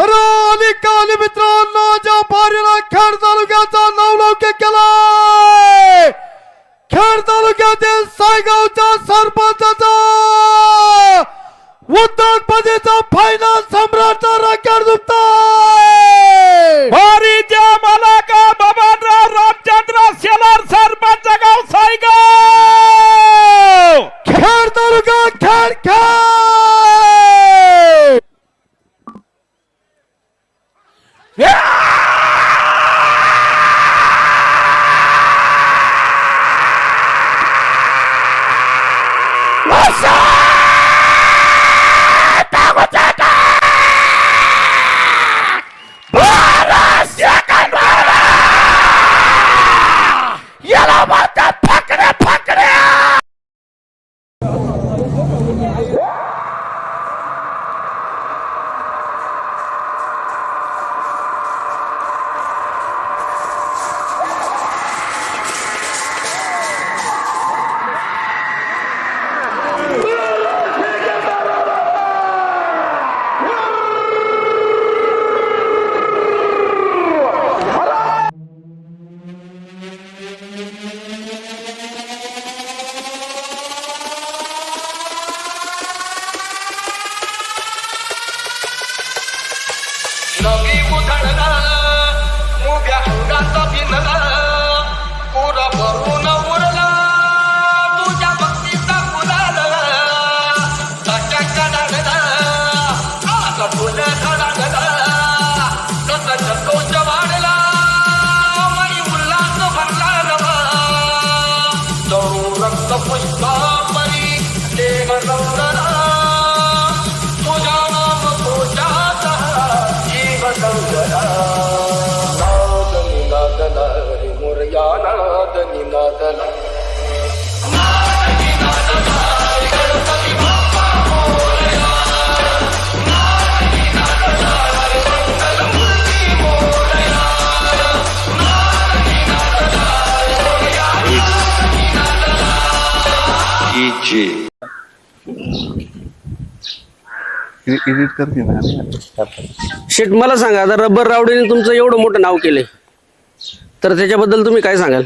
अरे काली मित्रांनो ज्या पारीला खेड तालुक्याचा नावलौकिक केलाय! खेड तालुक्यातील सायगावच्या सरपंचाचा उद्योगपतीचा फायनल सम्राट राखेड दुपताय भारीच्या मला का बबनराव रामचंद्र शेलार सरपंच गाव सायगाव! खेड तालुका खेड खेड! उभ्या अंगाचा भिनला पुरा भरून एडिट करते ना शेट मला सांगा आता रबर रावडीने तुमचं एवढं मोठं नाव केलंय. तर त्याच्याबद्दल तुम्ही काय सांगाल?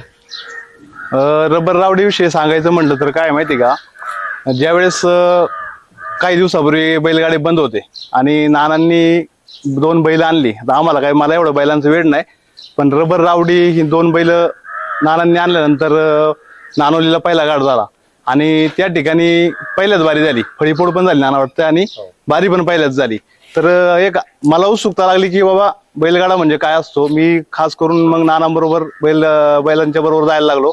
अं, रबर रावडी विषयी सांगायचं म्हटलं तर काय माहिती का? ज्यावेळेस अं, काही दिवसापूर्वी बैलगाडी बंद होते आणि नानांनी दोन बैल आणली आता आम्हाला काय मला एवढं बैलांचं वेळ नाही. पण रबर रावडी ही दोन बैल नानांनी आणल्यानंतर अं, नानोलीला पहिला गाड झाला. आणि त्या ठिकाणी पहिल्याच बारी झाली. फळीपोड पण झाली नाना वाटतं आणि बारी पण पहिल्याच झाली. तर एक मला उत्सुकता लागली की बाबा बैलगाडा म्हणजे काय असतो? मी खास करून मग नानांबरोबर बैल बैलांच्या बरोबर जायला लागलो.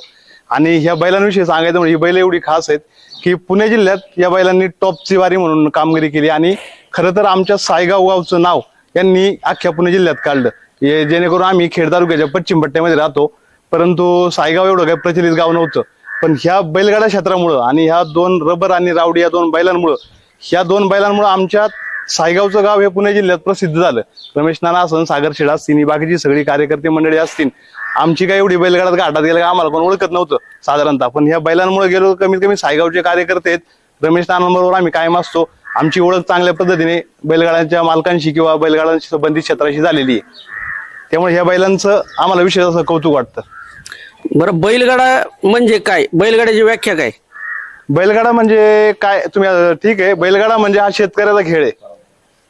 आणि ह्या बैलांविषयी सांगायचं म्हणजे ही बैल एवढी खास आहेत की पुणे जिल्ह्यात या बैलांनी टॉपची वारी म्हणून कामगिरी केली. आणि खरं तर आमच्या सायगाव गावचं नाव यांनी अख्ख्या पुणे जिल्ह्यात काढलं. हे जेणेकरून आम्ही खेड तालुक्याच्या पश्चिम पट्ट्यामध्ये राहतो. परंतु सायगाव एवढं काही प्रचलित गाव नव्हतं. पण ह्या बैलगाडा क्षेत्रामुळं आणि ह्या दोन रबर आणि रावडी या दोन बैलांमुळं ह्या दोन बैलांमुळं आमच्या सायगावचं गाव हे पुणे जिल्ह्यात प्रसिद्ध झालं. रमेश नाना असन सागर शिडा असतील बाकीची सगळी कार्यकर्ते मंडळी असतील. आमची काय एवढी बैलगाड्यात घाटात गेलं आम्हाला कोण ओळखत नव्हतं साधारणतः. पण ह्या बैलांमुळे गेलो कमीत कमी सायगावचे कार्यकर्ते आहेत. रमेश नानांबरोबर आम्ही कायम असतो. आमची ओळख चांगल्या पद्धतीने बैलगाड्यांच्या मालकांशी किंवा बैलगाड्यांशी संबंधित क्षेत्राशी झालेली आहे. त्यामुळे ह्या बैलांचं आम्हाला विशेष असं कौतुक वाटतं. बरं बैलगाडा म्हणजे काय? बैलगाड्याची व्याख्या काय? बैलगाडा म्हणजे काय? तुम्ही आता ठीक आहे. बैलगाडा म्हणजे हा शेतकऱ्याचा खेळ आहे.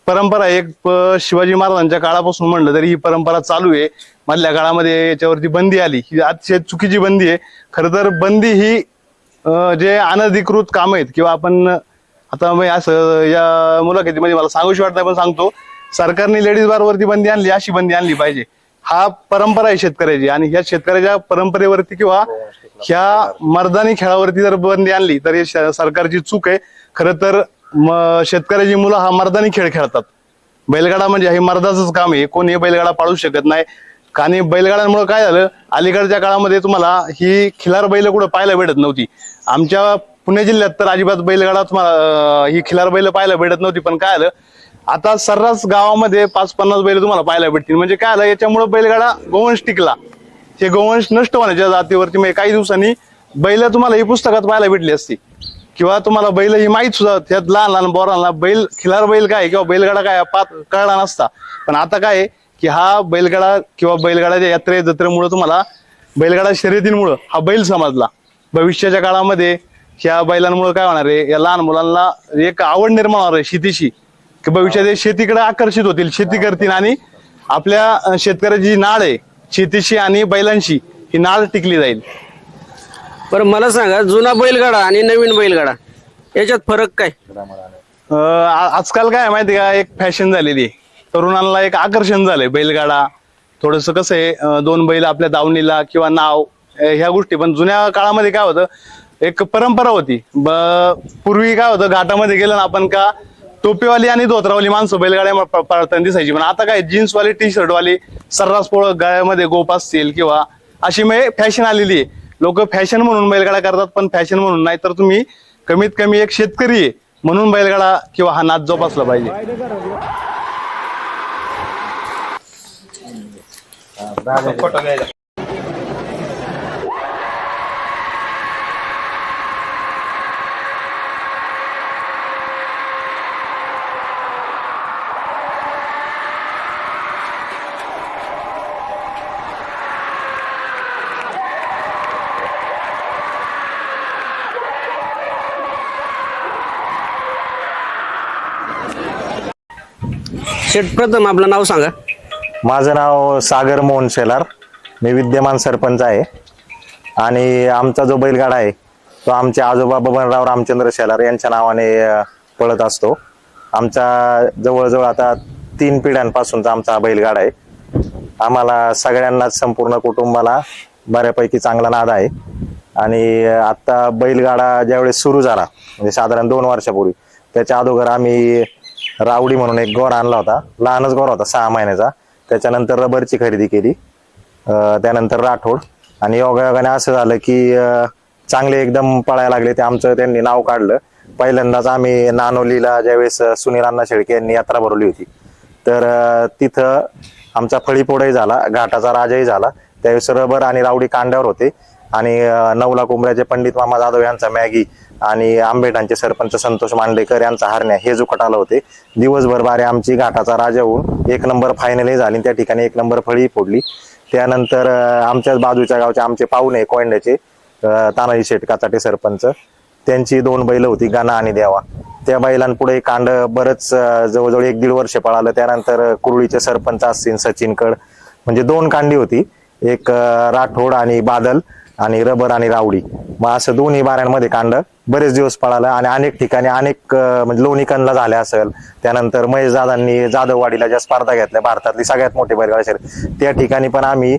परंपरा आहे. एक प- शिवाजी महाराजांच्या काळापासून म्हणलं तरी ही परंपरा चालू आहे. मधल्या काळामध्ये याच्यावरती बंदी आली. ही अतिशय चुकीची बंदी आहे. खरं तर बंदी ही अं, जे अनधिकृत काम आहेत किंवा आपण आता मी असं या मुलाखतीमध्ये मला सांगूशी वाटत पण सांगतो. सरकारने लेडीज बारवरती बंदी आणली अशी बंदी आणली पाहिजे. हा परंपरा आहे शेतकऱ्याची. आणि ह्या शेतकऱ्याच्या परंपरेवरती किंवा ह्या मर्दानी खेळावरती जर बंदी आणली तर हे श- सरकारची चूक आहे. खरं तर शेतकऱ्याची मुलं हा मर्दानी खेळ खेळतात. बैलगाडा म्हणजे हे मर्दाचंच काम आहे. कोणी बैलगाडा पाळू शकत नाही. आणि बैलगाड्यांमुळे काय झालं? अलीकडच्या काळामध्ये तुम्हाला ही खिलार बैल कुठं पाहायला भेटत नव्हती. आमच्या पुणे जिल्ह्यात तर अजिबात बैलगाडा तुम्हाला ही खिलार बैल पाहायला भेटत नव्हती. पण काय आलं आता सर्रास गावामध्ये पाच पन्नास बैल तुम्हाला पाहायला भेटतील. म्हणजे काय आलं याच्यामुळे बैलगाडा गोवंश टिकला. हे गोवंश नष्ट होण्याच्या जातीवरती म्हणजे काही दिवसांनी बैल तुम्हाला ही पुस्तकात पाहायला भेटली असती. किंवा तुम्हाला बैल ही माहीत सुद्धा त्यात लहान लहान बोरांना बैल खिलार बैल काय किंवा बैलगाडा काय पात कळला नसता. पण आता काय आहे की हा बैलगाडा किंवा बैलगाडाच्या यात्रे जत्रेमुळे तुम्हाला बैलगाडा शर्यतींमुळं हा बैल समजला. भविष्याच्या काळामध्ये ह्या बैलांमुळे काय होणार आहे या लहान मुलांना एक आवड निर्माण होणार आहे शेतीशी. की भविष्यात हे शेतीकडे आकर्षित होतील शेती करतील आणि आपल्या शेतकऱ्याची जी नाळ आहे शेतीशी आणि बैलांशी ही नाळ टिकली जाईल. बरं मला सांगा जुना बैलगाडा आणि नवीन बैलगाडा याच्यात फरक काय? अं, आ- आजकाल काय आहे माहिती का? एक फॅशन झालेली आहे. तरुणांना एक आकर्षण झालंय बैलगाडा. थोडस कसं आहे अं, दोन बैल आपल्या दावणीला किंवा नाव अं, ह्या गोष्टी पण जुन्या काळामध्ये काय होतं एक परंपरा होती. ब- पूर्वी काय होतं घाटामध्ये गेलं ना आपण का टोपीवाली आणि धोत्रावाली माणसं बैलगाड्या प- पळताना दिसायची. पण आता काय जीन्सवाली टी शर्टवाली सर्रास पोळ गळ्यामध्ये गोप असतील किंवा अशी म्हणजे फॅशन आलेली आहे. लोक फॅशन म्हणून बैलगाडा करतात पण फॅशन म्हणून नाही तर तुम्ही कमीत कमी एक शेतकरी आहे म्हणून बैलगाडा किंवा हा नाच जोपासला पाहिजे. शेठ प्रथम आपलं नाव सांगा. माझं नाव सागर मोहन शेलार. मी विद्यमान सरपंच आहे. आणि आमचा जो बैलगाडा आहे तो आमचे आजोबा बबनराव रामचंद्र शेलार यांच्या नावाने अ, पळत असतो. आमचा जवळजवळ आता तीन पिढ्यांपासूनचा आमचा हा बैलगाडा आहे. आम्हाला सगळ्यांनाच संपूर्ण कुटुंबाला बऱ्यापैकी चांगला नाद आहे. आणि अ, बैलगाडा ज्यावेळेस सुरू झाला म्हणजे साधारण दोन वर्षापूर्वी त्याच्या अगोदर आम्ही रावडी म्हणून एक गोर आणला होता. लहानच गोर होता सहा महिन्याचा. त्याच्यानंतर रबरची खरेदी केली. त्यानंतर राठोड. आणि योगायोगाने असं झालं की चांगले एकदम पळायला लागले. ते आमचं त्यांनी नाव काढलं. पहिल्यांदाच आम्ही नानोलीला ज्यावेळेस सुनील अण्णा शेळके यांनी यात्रा भरवली होती. तर तिथं आमचा फळीपोडही झाला घाटाचा राजाही झाला. त्यावेळेस रबर आणि रावडी कांड्यावर होते. आणि नवला कोंबऱ्याचे पंडित मामा जाधव यांचा मॅगी आणि आंबेठांचे सरपंच संतोष मांडेकर यांचा हरण्या हे जुकटाला होते दिवसभर बारे आमची घाटाचा राजा होऊन एक नंबर फायनलही झाली त्या ठिकाणी एक नंबर फळी फोडली. त्यानंतर आमच्याच बाजूच्या गावचे आमचे पाहुणे कोयंड्याचे तानाजी शेठ काचाटे सरपंच. त्यांची दोन बैल होती गाणा आणि देवा. त्या बैलांपुढे कांड बरंच जवळजवळ एक दीड वर्ष पळालं. त्यानंतर कुरुळीचे सरपंच असतील सचिनकड म्हणजे दोन कांडी होती. एक राठोड आणि बादल. आणि रबर आणि रावडी. मग असं दोन्ही बाऱ्यांमध्ये कांड बरेच दिवस पळालं आणि अनेक ठिकाणी अनेक म्हणजे लोणीकनला झाल्या असेल. त्यानंतर महेश दादांनी जाधववाडीला ज्या स्पर्धा घेतल्या भारतातली सगळ्यात मोठी बैलगाडी असेल त्या ठिकाणी पण आम्ही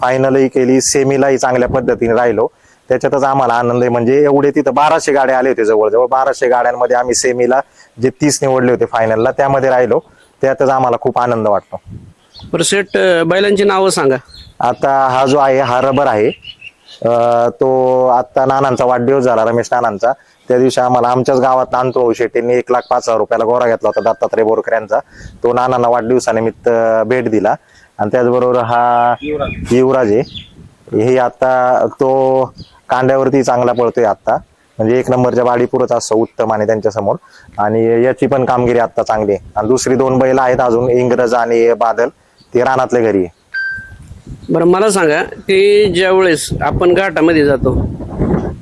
फायनलही केली सेमीलाही चांगल्या पद्धतीने राहिलो. त्याच्यातच आम्हाला आनंद आहे. म्हणजे एवढे तिथं बाराशे गाड्या आले होते जवळजवळ. बाराशे गाड्यांमध्ये आम्ही सेमीला जे तीस निवडले होते फायनलला त्यामध्ये राहिलो. त्यातच आम्हाला खूप आनंद वाटतो. बरं बैलांची नावं सांगा. आता हा जो आहे हा रबर आहे अं, तो आता नानांचा वाढदिवस झाला रमेश नानांचा. त्या दिवशी आम्हाला आमच्याच गावात नांदतो शेट्टींनी एक लाख पाच हजार रुपयाला गोरा घेतला होता दत्तात्रय बोरकर यांचा. तो नानांना वाढदिवसानिमित्त भेट दिला. आणि त्याचबरोबर हा युवराज. आहे. हे आता तो कांड्यावरती चांगला पळतोय आता. म्हणजे एक नंबरच्या बाडी पुरत असतो उत्तम आणि त्यांच्यासमोर आणि याची पण कामगिरी आता चांगली आहे. आणि दुसरी दोन बैल आहेत अजून इंग्रज आणि बादल. ते रानातल्या घरी आहे. बरं मला सांगा की ज्यावेळेस आपण घाटामध्ये जातो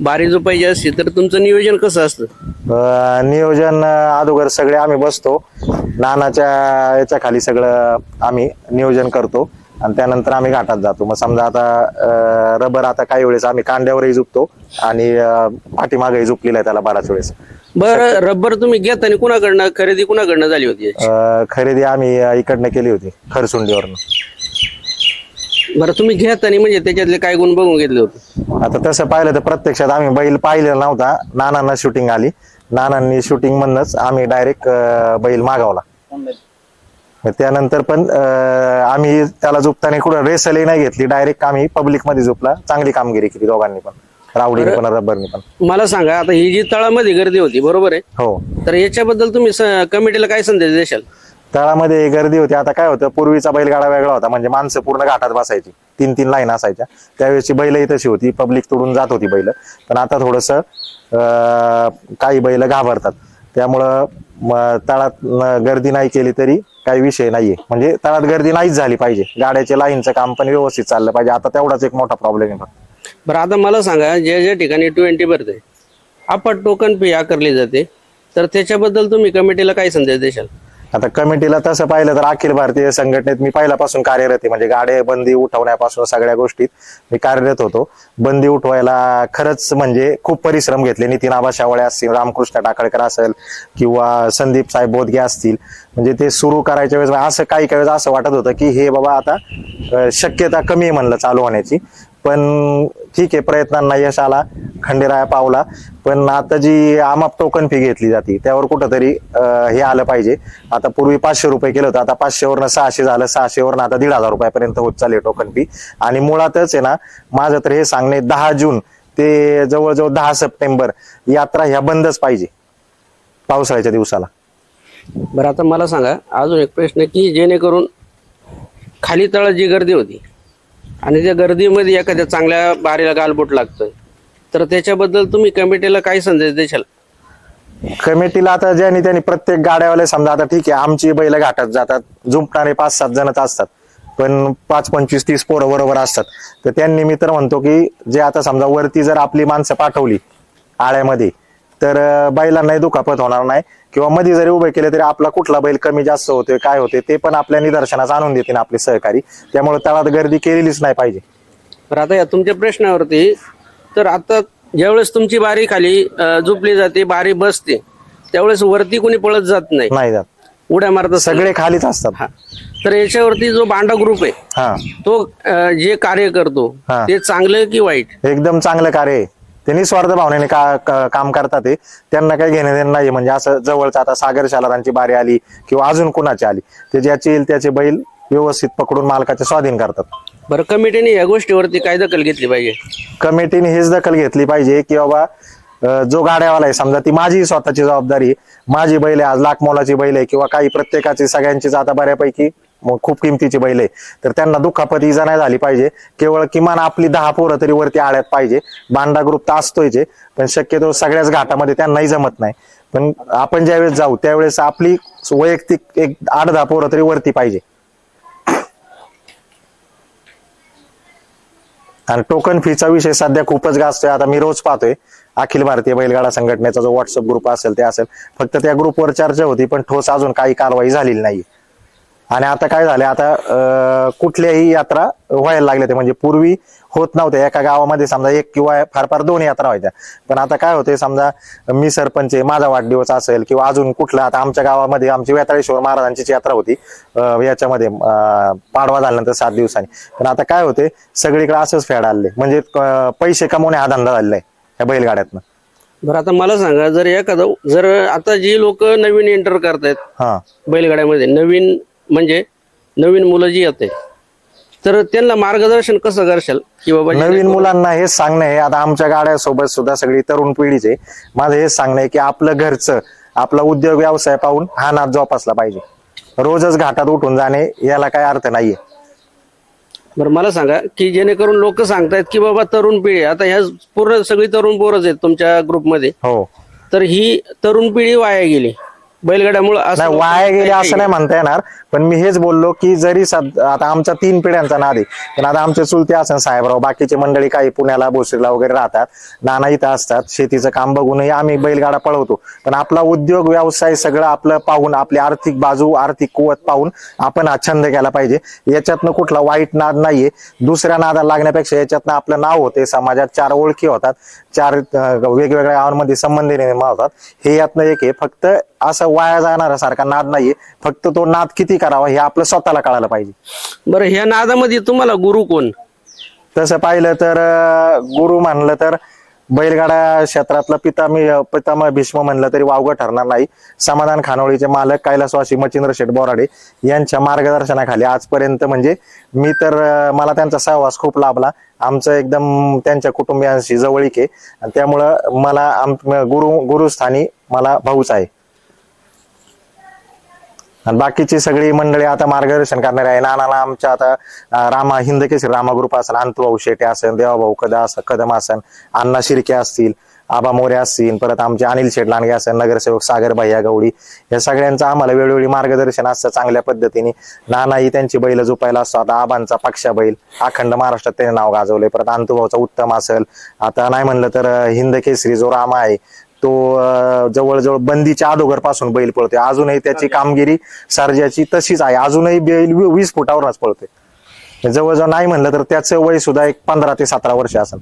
बारी जो पाहिजे असते तर तुमचं नियोजन कसं असतं? अं, नियोजन अं, अगोदर सगळे आम्ही बसतो. नानाच्या याच्या खाली सगळं आम्ही नियोजन करतो. आणि त्यानंतर आम्ही घाटात जातो. मग समजा आता रबर आता काही वेळेस आम्ही कांड्यावरही झुकतो आणि अं, पाठीमागेही झुकलेला आहे त्याला बऱ्याच वेळेस. बरं रबर तुम्ही घेताना कुणाकडनं खरेदी कुणाकडनं झाली होती? अं, खरेदी आम्ही अं, इकडनं केली होती खरसुंडीवरनं. बरं तुम्ही घेताना म्हणजे त्याच्यातले काय गुण बघून घेतले होते? आता तसं पाहिलं तर प्रत्यक्षात आम्ही बैल पाहिलेला नव्हता. नानांना शूटिंग आली. नानांनी शूटिंग म्हणूनच आम्ही डायरेक्ट बैल मागवला. मग त्यानंतर पण अं, आम्ही त्याला झुपताना कुठं रेसलही नाही घेतली. डायरेक्ट आम्ही पब्लिकमध्ये झुपला. चांगली कामगिरी केली दोघांनी पण. रावडीने पण रब्बरनी पण. मला सांगा आता ही जी तळामध्ये गर्दी होती बरोबर आहे? हो. तर याच्याबद्दल तुम्ही स- कमिटीला काय संदेश देशाल? तळामध्ये गर्दी होती. आता काय होतं पूर्वीचा बैलगाडा वेगळा होता. म्हणजे माणसं पूर्ण घाटात बसायची. तीन तीन लाईन असायच्या. त्यावेळेची बैलही तशी होती. पब्लिक तोडून जात होती बैल. पण आता थोडस काही बैल घाबरतात. त्यामुळं तळात गर्दी नाही केली तरी काही विषय नाहीये. म्हणजे तळात गर्दी नाहीच झाली पाहिजे. गाड्याचे लाईनचं काम पण व्यवस्थित चाललं पाहिजे. आता तेवढाच एक मोठा प्रॉब्लेम आहे फक्त. बरं आता मला सांगा ज्या ज्या ठिकाणी ट्वेंटी भरते आपण टोकन पे आकारली जाते. तर त्याच्याबद्दल तुम्ही कमिटीला काय संदेश देशाल? आता कमिटीला तसं पाहिलं तर अखिल भारतीय संघटनेत मी पहिल्यापासून कार्यरत आहे. म्हणजे गाड्या बंदी उठवण्यापासून सगळ्या गोष्टीत मी कार्यरत होतो. बंदी उठवायला खरंच म्हणजे खूप परिश्रम घेतले. नितीन आबा शावळे असतील रामकृष्ण टाकळकर असेल किंवा संदीप साहेब बोधगे असतील. म्हणजे ते सुरू करायच्या वेळेस असं काही काही वेळेस असं वाटत होतं की हे बाबा आता शक्यता कमी आहे म्हणलं चालू होण्याची. पण ठीक आहे प्रयत्नांना यश आला खंडेराया पावला. पण आता जी आमाप टोकन फी घेतली जाते त्यावर कुठंतरी हे आलं पाहिजे. आता पूर्वी पाचशे रुपये केलं होतं आता पाचशेवरनं सहाशे झालं सहाशेवरनं आता दीड हजार रुपयापर्यंत होत चालली टोकन फी आणि मुळातच आहे ना माझं तर हे सांगणे दहा जून ते जवळजवळ दहा सप्टेंबर यात्रा ह्या बंदच पाहिजे पावसाळ्याच्या दिवसाला. बरं आता मला सांगा अजून एक प्रश्न की जेणेकरून खाली तळ जी गर्दी होती. आणि त्या गर्दीमध्ये एखाद्या चांगल्या बारीला गालबोट लागतोय तर त्याच्याबद्दल तुम्ही कमिटीला काय संदेश देशाल? कमिटीला आता ज्यांनी त्यांनी प्रत्येक गाड्यावाले समजा आता ठीक आहे आमची बैल घाटात जातात झुंपणारे पाच सात जणच असतात. पण पाच पंचवीस तीस पोरं बरोबर असतात. तर त्यांनी मी तर म्हणतो की जे आता समजा वरती जर आपली माणसं पाठवली आळ्यामध्ये तर बैलांनाही दुखापत होणार नाही. किंवा मध्ये जरी उभे केले तरी आपला कुठला बैल कमी जास्त होतोय काय होते ते पण आपल्या निदर्शनास आणून देतील आपले सहकारी. त्यामुळे तळात गर्दी केलेलीच नाही पाहिजे. तर आता या तुमच्या प्रश्नावरती तर आता ज्यावेळेस तुमची बारी खाली झोपली जाते बारी बसते त्यावेळेस वरती कोणी पळत जात नाही. नाही जात. उड्या मारत सगळे खालीच असतात. हा. तर याच्यावरती जो बांडा ग्रुप आहे हा. तो अं, जे कार्य करतो हा. ते चांगलं की वाईट? एकदम चांगलं कार्य आहे. ते निस्वार्थ भावनेने का का- काम करतात ते त्यांना काही घेणं देणं नाही म्हणजे असं जवळचं आता सागर शालारांची बारी आली किंवा अजून कुणाची आली. ते ज्याचे येईल त्याचे बैल व्यवस्थित पकडून मालकाचे स्वाधीन करतात. बरं कमिटीने या गोष्टीवरती काय दखल घेतली पाहिजे? कमिटीने हीच दखल घेतली पाहिजे की बाबा अं, जो गाड्यावाला आहे समजा ती माझी स्वतःची जबाबदारी आहे. माझी बैल आहे आज लाख मोलाची बैल आहे किंवा काही प्रत्येकाची सगळ्यांचीच आता बऱ्यापैकी मग खूप किमतीची बैल आहे. तर त्यांना दुखापत इजा नाही झाली पाहिजे. केवळ किमान आपली दहा पोरं तरी वरती आळ्यात पाहिजे. बांडा ग्रुप तर असतोय पण शक्यतो सगळ्याच घाटामध्ये त्यांनाही जमत नाही. पण आपण ज्यावेळेस जाऊ त्यावेळेस आपली वैयक्तिक एक आठ दहा पोरं तरी वरती पाहिजे. आणि टोकन फीचा विषय सध्या खूपच गाजतोय. आता मी रोज पाहतोय. अखिल भारतीय बैलगाडा संघटनेचा जो व्हॉट्सअप ग्रुप असेल ते असेल. फक्त त्या ग्रुपवर चर्चा होती पण ठोस अजून काही कारवाई झालेली नाही आणि आता काय झालं आता अं, कुठल्याही यात्रा व्हायला लागल्या ते म्हणजे पूर्वी होत नव्हत्या. एका गावामध्ये समजा एक किंवा फार फार दोन यात्रा व्हायच्या. पण आता काय होते समजा मी सरपंच आहे माझा वाढदिवस असेल किंवा अजून कुठला आता आमच्या गावामध्ये आमची वेताळेश्वर महाराजांची यात्रा होती. अं, याच्यामध्ये अं, पाडवा झाल्यानंतर सात दिवसांनी. पण आता काय होते सगळीकडे असंच फेड आले म्हणजे अं, पैसे कमवणे हा धंदा झालेला आहे या बैलगाड्यातनं. बरं आता मला सांगा जर एखादं जर आता जी लोक नवीन एंटर करतायत हा. बैलगाड्यामध्ये नवीन म्हणजे नवीन मुलं जी येते तर त्यांना मार्गदर्शन कसं करशाल? की बाबा नवीन मुलांना हेच सांगणं आहे. आता आमच्या गाड्यासोबत सुद्धा सगळी तरुण पिढीचे माझं हेच सांगणं आहे की आपलं घरचं आपला उद्योग व्यवसाय पाहून हा नाद जोपासला पाहिजे. रोजच घाटात उठून जाणे याला काय अर्थ नाहीये. बरं मला सांगा की जेणेकरून लोक सांगतायत की बाबा तरुण पिढी आता ह्या पूर्ण सगळी तरुण पोरच आहेत तुमच्या ग्रुपमध्ये. हो. तर ही तरुण पिढी वाया गेली. बैलगाड्यामुळे नाही वाया गेले असं नाही म्हणता येणार पण मी हेच बोललो की जरी सद- आता आमच्या तीन पिढ्यांचा नाद आहे पण आता आमचे चुलते असन साहेबराव बाकीचे मंडळी काही पुण्याला भोसरीला वगैरे राहतात नाना इथं असतात शेतीचं काम बघूनही आम्ही बैलगाडा पळवतो. पण आपला उद्योग व्यवसाय सगळं आपलं पाहून आपली आर्थिक बाजू आर्थिक कुवत पाहून आपण हा छंद केला पाहिजे. याच्यातनं कुठला वाईट नाद नाहीये. दुसऱ्या नादाला लागण्यापेक्षा याच्यातनं आपलं नाव होते समाजात चार ओळखी होतात चार अं, वेगवेगळ्या गावांमध्ये संबंध निर्माण होतात. हे यातनं एक आहे. फक्त असं वाया जाणारा सारखा नाद नाहीये. फक्त तो नाद किती करावा हे आपलं स्वतःला कळायला पाहिजे. बरं ह्या नादामध्ये तुम्हाला गुरु कोण? तसं पाहिलं तर अं, गुरु म्हणलं तर बैलगाडा क्षेत्रातला पितामी पितामह भीष्म म्हणलं तरी वावगं ठरणार नाही. समाधान खानोळीचे मालक कैलासवासी मच्छिंद्र शेठ बोराडे यांच्या मार्गदर्शनाखाली आजपर्यंत म्हणजे मी तर अं, मला त्यांचा सहवास खूप लाभला. आमचं एकदम त्यांच्या कुटुंबियांशी जवळीक आहे. आणि त्यामुळं मला आम गुरु गुरुस्थानी मला भाऊच आहे. आणि बाकीची सगळी मंडळी आता मार्गदर्शन करणार आहे. नानाला आमच्या आता रामा हिंदकेसरी रामा ग्रुप असेल अंतुभाऊ शेटे असेल देवाभाऊ कदा असं कदम असेल अण्णा शिर्के असतील आबा मोरे असतील परत आमचे अनिल शेट लांडगे असेल नगरसेवक सागर भैया गवडी या सगळ्यांचं आम्हाला वेळोवेळी मार्गदर्शन असतं चांगल्या पद्धतीने. नानाही त्यांची बैल झोपायला असतो आता आबांचा पक्षा बैल अखंड महाराष्ट्रात त्याने नाव गाजवलंय. परत अंतुभाऊचा उत्तम असेल. आता नाही म्हणलं तर हिंद केसरी जो रामा आहे तो जवळजवळ बंदीच्या अगोदरपासून बैल पळतोय. अजूनही त्याची कामगिरी सर्जाची तशीच आहे. अजूनही बैल वीस फुटावरच पळतोय. जवळजवळ नाही म्हणलं तर त्याचं वय सुद्धा एक पंधरा ते सतरा वर्ष असेल.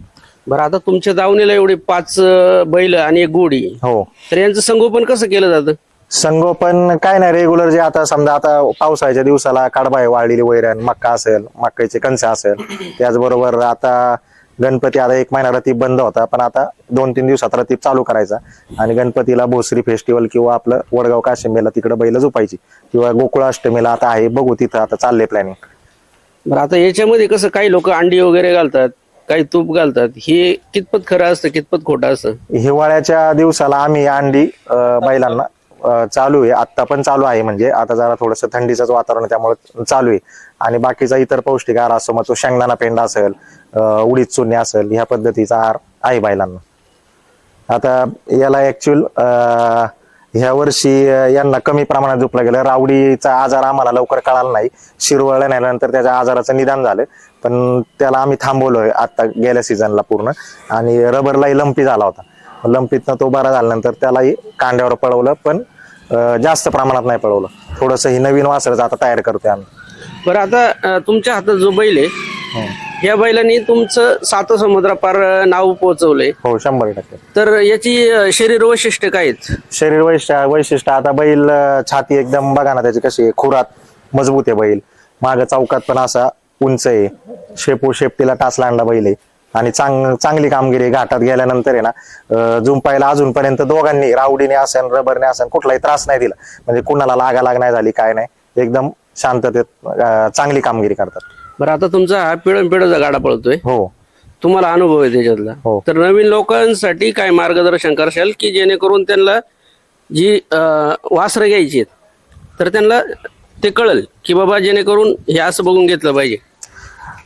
बरं आता तुमच्या दावणीला एवढे पाच बैल आणि एक गोडी. हो. तर यांचं संगोपन कसं केलं जातं? संगोपन काय नाही रेग्युलर जे आता समजा आता पावसाळ्याच्या दिवसाला आहे वाळलेली वैरण मक्का असेल मक्काचे कणसे असेल. त्याचबरोबर आता गणपती आता एक महिना रतीप बंद होता पण आता दोन तीन दिवसात रतीप चालू करायचा. आणि गणपतीला भोसरी फेस्टिवल किंवा आपलं वडगाव काशिंबेला तिकडे बैल झोपायची किंवा गोकुळाष्टमीला आता आहे बघू तिथं आता चाललंय प्लॅनिंग बरं आता याच्यामध्ये कसं काही लोक अंडी वगैरे घालतात काही तूप घालतात हे कितपत खरं असतं कितपत खोटं असतं? हिवाळ्याच्या दिवसाला आम्ही अंडी अं, बैलांना अं, चालू आहे. आत्ता पण चालू आहे म्हणजे आता जरा थोडस थंडीचंच वातावरण आहे, त्यामुळे चालू आहे. आणि बाकीचा इतर पौष्टिक आहार असतो मग तो शेंगदाणा पेंडा असेल उडीद चुन्नी असेल ह्या पद्धतीचा आहार आहे बैलांना आता याला ऍक्च्युअल ह्या वर्षी यांना कमी प्रमाणात झोपलं गेलं. रावडीचा आजार आम्हाला लवकर कळाला नाही. शिरवळल्या नेल्यानंतर त्याच्या आजाराचं निदान झालं. पण त्याला आम्ही थांबवलोय आता गेल्या सीझनला पूर्ण. आणि रबरलाही लंपी झाला होता. लंपीतनं तो बरा झाल्यानंतर त्यालाही कांड्यावर पळवलं पण जास्त प्रमाणात नाही पळवलं. थोडस ही नवीन वासरच आता तयार करतोय आम्ही. बरं आता तुमच्या हातात जो बैल आहे या बैलांनी तुमचं सात समुद्रापार नाव पोहोचवलंय. हो शंभर टक्के. तर याची शरीर वैशिष्ट्य काय आहेत? शरीर वैशिष्ट्य वैशिष्ट्य आता बैल अं, छाती एकदम बघा ना त्याची कशी आहे. खुरात मजबूत आहे बैल. माग चौकात पण असा उंच आहे. शेपू शेपटीला टाच लांडला बैल आहे. आणि चांग चांगली कामगिरी आहे. घाटात गेल्यानंतर आहे ना अं, जुंपायला अजूनपर्यंत दोघांनी रावडीने असेल रबरने असेल कुठलाही त्रास नाही दिला. म्हणजे कुणाला लागा लाग नाही झाली काय नाही. एकदम शांततेत अं, चांगली कामगिरी करतात. बरं आता तुमचा हा पिढन पिढीचा गाडा पळतोय. हो. तुम्हाला अनुभव आहे त्याच्यातला. हो. तर नवीन लोकांसाठी काय मार्गदर्शन करशाल की जेणेकरून त्यांना जी अं, वासरं घ्यायची आहेत तर त्यांना ते कळल की बाबा जेणेकरून हे असं बघून घेतलं पाहिजे.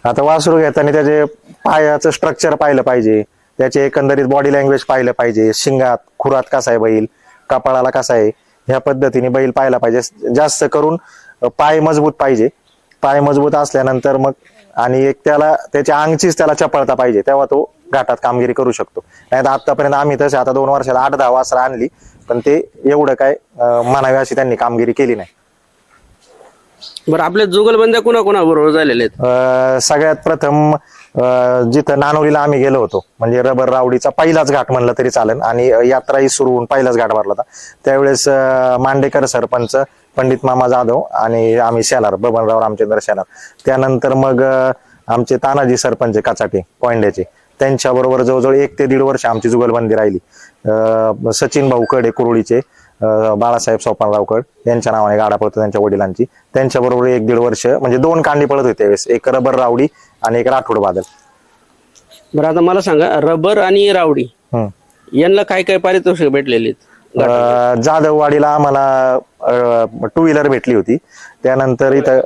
आता वासरू घेताना त्याचे पायाचं स्ट्रक्चर पाहिलं पाहिजे. त्याचे एकंदरीत बॉडी लँग्वेज पाहिलं पाहिजे. शिंगात खुरात कसा आहे बैल कपाळाला कसा आहे ह्या पद्धतीने बैल पाहायला पाहिजे. जास्त करून अ, पाय मजबूत पाहिजे. पाय मजबूत असल्यानंतर मग आणि एक त्याला त्याच्या अंगचीच त्याला चपळता पाहिजे तेव्हा तो घाटात कामगिरी करू शकतो. नाही तर आतापर्यंत आम्ही तसे आता दोन वर्षाला आठ दहा वासरं आणली पण ते एवढं काय म्हणावे अशी त्यांनी कामगिरी केली नाही. बरं आपल्या जुगलबंद्या कुणा कुणा बरोबर झालेले आहेत सगळ्यात प्रथम जिथं नानोलीला आम्ही गेलो होतो म्हणजे रबर रावडीचा पहिलाच घाट म्हणलं तरी चालेल आणि यात्राही सुरू होऊन पहिलाच घाट भरला होता. त्यावेळेस मांडेकर सरपंच पंडित मामा जाधव आणि आम्ही शेलार बबनराव रामचंद्र शेलार. त्यानंतर मग आमचे तानाजी सरपंच काचाटे कोयंड्याचे. त्यांच्याबरोबर जवळजवळ एक ते दीड वर्ष आमची जुगलबंदी राहिली. सचिन भाऊ कडे कुरुळीचे बाळासाहेब सोपानराव कड. यांच्या नावाने गाडा पळतो त्यांच्या वडिलांची. त्यांच्याबरोबर एक दीड वर्ष म्हणजे दोन कांडी पळत होते त्यावेळेस. एक रबर रावडी आणि एक राठोड बादल. बरं आता मला सांगा रबर आणि रावडी. यांना काय काय पारितोषिक भेटलेले आहेत? अं, जाधववाडीला आम्हाला टू व्हीलर भेटली होती. त्यानंतर इथं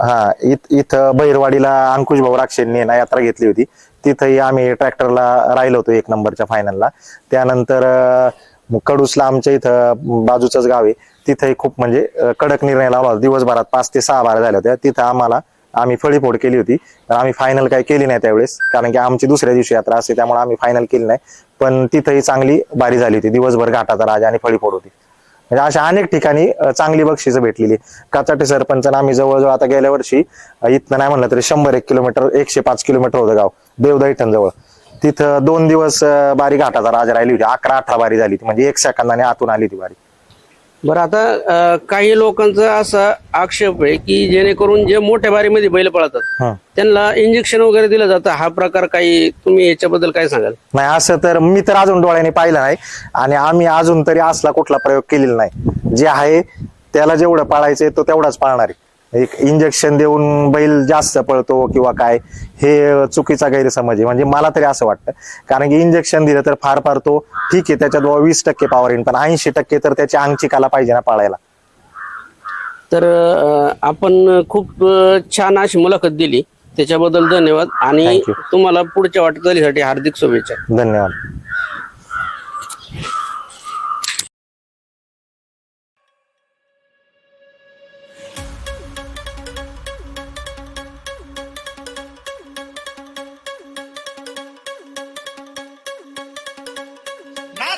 हा इत- इथं बैरवाडीला अंकुश भाऊ राक्षेंनी ना यात्रा घेतली होती. तिथंही आम्ही ट्रॅक्टरला राहिलो होतो एक नंबरच्या फायनलला त्यानंतर अं, कडूसला आमच्या इथं बाजूचंच गाव आहे. तिथंही खूप म्हणजे अं, कडक निर्णय लावला होता. दिवसभरात पाच ते सहा बारा झाल्या होत्या. तिथं आम्हाला आम्ही फळीफोड केली होती. तर आम्ही फायनल काही केली नाही त्यावेळेस. कारण की आमची दुसऱ्या दिवशी यात्रा असते त्यामुळे आम्ही फायनल केली नाही. पण तिथंही चांगली बारी झाली होती. दिवसभर घाटाचा राजा आणि फळीफोड होती. म्हणजे अशा अनेक ठिकाणी चांगली बक्षिसं भेटलेली काचाटे सरपंचांना आम्ही जवळजवळ आता गेल्या वर्षी इथं इथनं नाही म्हणलं तरी शंभर एक किलोमीटर एकशे पाच किलोमीटर होतं गाव देवदैठण जवळ तिथं दोन दिवस बारी घाटाचा राजा राहिली होती. अकरा अठरा बारी झाली होती. म्हणजे एक सेकंदाने आतून आली होती बारी. बरं आता अं, काही लोकांचा असा आक्षेप आहे की जेणेकरून जे मोठ्या बारीमध्ये बैल पळतात हं. त्यांना इंजेक्शन वगैरे दिलं जातं. हा प्रकार काही तुम्ही याच्याबद्दल काय सांगाल? नाही असं तर मी तर अजून डोळ्याने पाहिलं नाही आणि आम्ही अजून तरी असला कुठला प्रयोग केलेला नाही. जे आहे त्याला जेवढं पाळायचंय तो तेवढाच पाळणार आहे. एक इंजेक्शन देऊन बैल जास्त पळतो किंवा काय हे चुकीचा गैरसमज आहे. म्हणजे मला तरी असं वाटतं. कारण की इंजेक्शन दिलं तर फार फार तो ठीक आहे त्याच्यात वीस टक्के पावर येईल पण ऐंशी टक्के तर त्याची अंगची कला पाहिजे ना पाळायला. तर आपण खूप छान अशी मुलाखत दिली. त्याच्याबद्दल धन्यवाद. आणि तुम्हाला पुढच्या वाटचालीसाठी हार्दिक शुभेच्छा. धन्यवाद.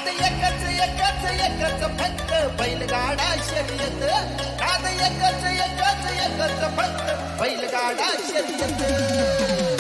कादयकच एकच एकच फक्त बैलगाडा शर्यत कादयकच एकच एकच फक्त बैलगाडा शर्यत